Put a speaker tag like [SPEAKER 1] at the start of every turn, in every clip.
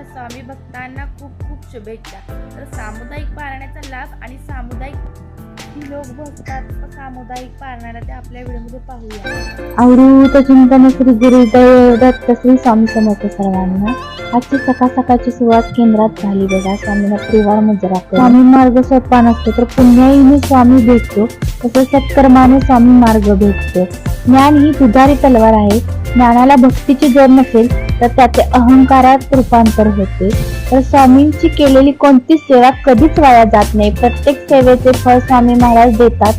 [SPEAKER 1] पारायणाच्या स्वामी भक्तांना खूप खूप शुभेच्छा. तर सामुदायिक पारायणाचा लाभ आणि सामुदायिक लोक बसतात सामुदायिक पारायणाला ते आपल्या व्हिडिओमध्ये पाहूया.
[SPEAKER 2] आवृत चिंतन श्री गुरुदेव दत्त श्री स्वामी समर्थ सर्वांना. आजची सकाळ सकाळची सुरुवात केंद्रात झाली बघा. स्वामींना त्रिवार मुजरा स्वामी मार्ग सोपा नसतो तर पुण्याईने स्वामी भेटतो तसं सत्कर्माने स्वामी मार्ग भेटतो. ज्ञान ही दुधारी तलवार आहे. ज्ञानाला भक्तीची जोड नसेल तर त्याचे अहंकारात रूपांतर होते. तर स्वामींची केलेली कोणतीच सेवा कधीच वाया जात नाही. प्रत्येक सेवेचे फळ स्वामी महाराज देतात.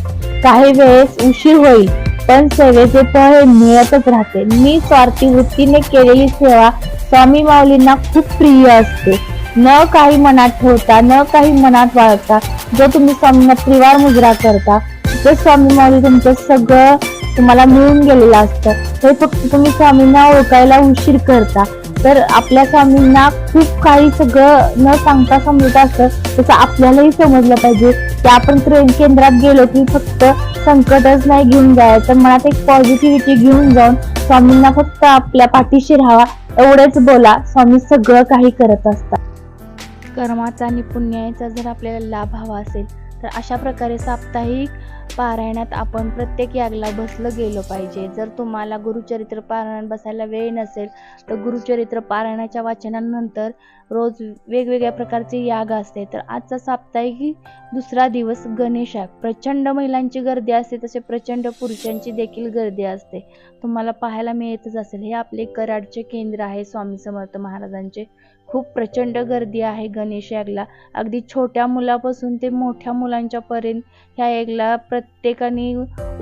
[SPEAKER 2] काही वेळेस उशीर होईल पण सेवेचे फळ हे मिळतच राहते. मी स्वार्थी वृत्तीने केलेली सेवा स्वामी माऊलींना खूप प्रिय असते. न काही मनात ठेवता न काही मनात वाळवता जो तुम्ही स्वामींना त्रिवार मुजरा करता ते स्वामी माऊली तुमचं सगळं तुम्हाला मिळून गेलेलं असतं. हे फक्त तुम्ही स्वामींना ओळखायला उशीर करता. तर आपल्या स्वामींना खूप काही सगळं न सांगता समजत असतं. तसं आपल्यालाही समजलं पाहिजे. की आपण ट्रेन केंद्रात गेलो की फक्त संकटच नाही घेऊन जायचं. मनात एक पॉझिटिव्हिटी घेऊन जाऊन स्वामींना फक्त आपल्या पाठीशी राहावा एवढेच बोला. स्वामी सगळं काही करत असतात.
[SPEAKER 1] कर्माचा आणि पुण्याचा जर आपल्याला लाभ हवा असेल तर अशा प्रकारे साप्ताहिक पारायणात आपण प्रत्येक यागला बसलं गेलं पाहिजे. जर तुम्हाला गुरुचरित्र पारायण बसायला वेळ नसेल तर गुरुचरित्र पारायणाच्या वाचनानंतर रोज वेगवेगळ्या प्रकारचे याग असते. तर आजचा साप्ताहिक दुसरा दिवस गणेश याग. प्रचंड महिलांची गर्दी असते तसे प्रचंड पुरुषांची देखील गर्दी असते. तुम्हाला पाहायला मिळतच असेल हे आपले कराडचे केंद्र आहे स्वामी समर्थ महाराजांचे. खूप प्रचंड गर्दी आहे गणेश यागला. अगदी छोट्या मुलापासून ते मोठ्या मुलांच्या पर्यंत ह्या यागला प्रत्येकाने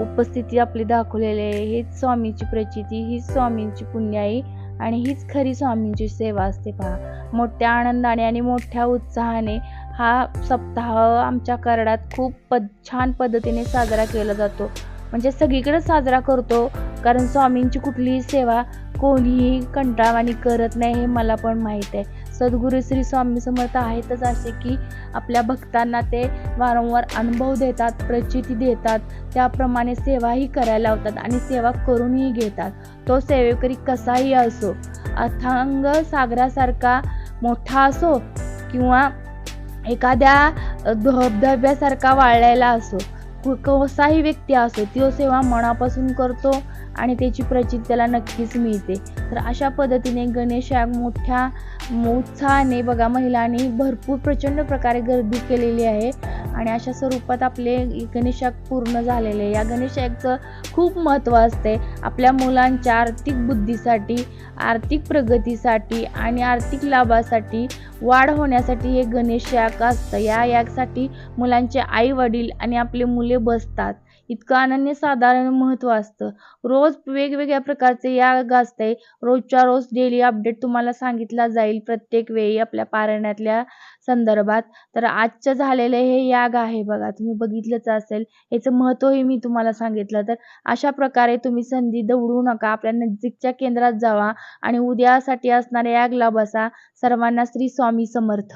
[SPEAKER 1] उपस्थिती आपली दाखवलेली आहे. हीच स्वामींची प्रचिती हीच स्वामींची पुण्याई आणि हीच खरी स्वामींची सेवा असते पहा. मोठ्या आनंदाने आणि मोठ्या उत्साहाने हा सप्ताह आमच्या कराडात खूप पद छान पद्धतीने साजरा केला जातो. म्हणजे सगळीकडे साजरा करतो कारण स्वामींची कुठलीही सेवा कोणीही कंटाळवाणी करत नाही हे मला पण माहीत आहे. सद्गुरू श्री स्वामी समर्थ आहेतच असे की आपल्या भक्तांना ते वारंवार अनुभव देतात प्रचिती देतात. त्याप्रमाणे सेवाही करायला लावतात आणि सेवा करूनही घेतात. तो सेवेकरी कसाही असो अथांग सागरासारखा मोठा असो किंवा एखाद्या धबधब्यासारखा वाळलेला असो कसाही व्यक्ती असो तो सेवा मनापासून करतो आणि त्याची प्रचिती त्याला नक्कीच मिळते. तर अशा पद्धतीने गणेश याग मोठ्या उत्साहाने बघा महिलांनी भरपूर प्रचंड प्रकारे गर्दी केलेली आहे. आणि अशा स्वरूपात आपले गणेशाक पूर्ण झालेले या गणेश खूप महत्त्व असते. आपल्या मुलांच्या आर्थिक बुद्धीसाठी आर्थिक प्रगतीसाठी आणि आर्थिक लाभासाठी वाढ होण्यासाठी हे गणेश याक असतं. या यागसाठी मुलांचे आई वडील आणि आपले मुले बसतात. इतकं अनन्यसाधारण महत्त्व असतं. रोज वेगवेगळ्या प्रकारचे याग असते रोजच्या रोज डेली अपडेट तुम्हाला सांगितला जाईल प्रत्येक वेळी आपल्या पारायणातल्या संदर्भात. तर आजचं झालेलं हे याग आहे बघा. तुम्ही बघितलंच असेल. याचं महत्त्वही मी तुम्हाला सांगितलं. तर अशा प्रकारे तुम्ही संधी दवडू नका. आपल्या नजीकच्या केंद्रात जावा आणि उद्यासाठी असणाऱ्या यागला बसा. सर्वांना श्री स्वामी समर्थ.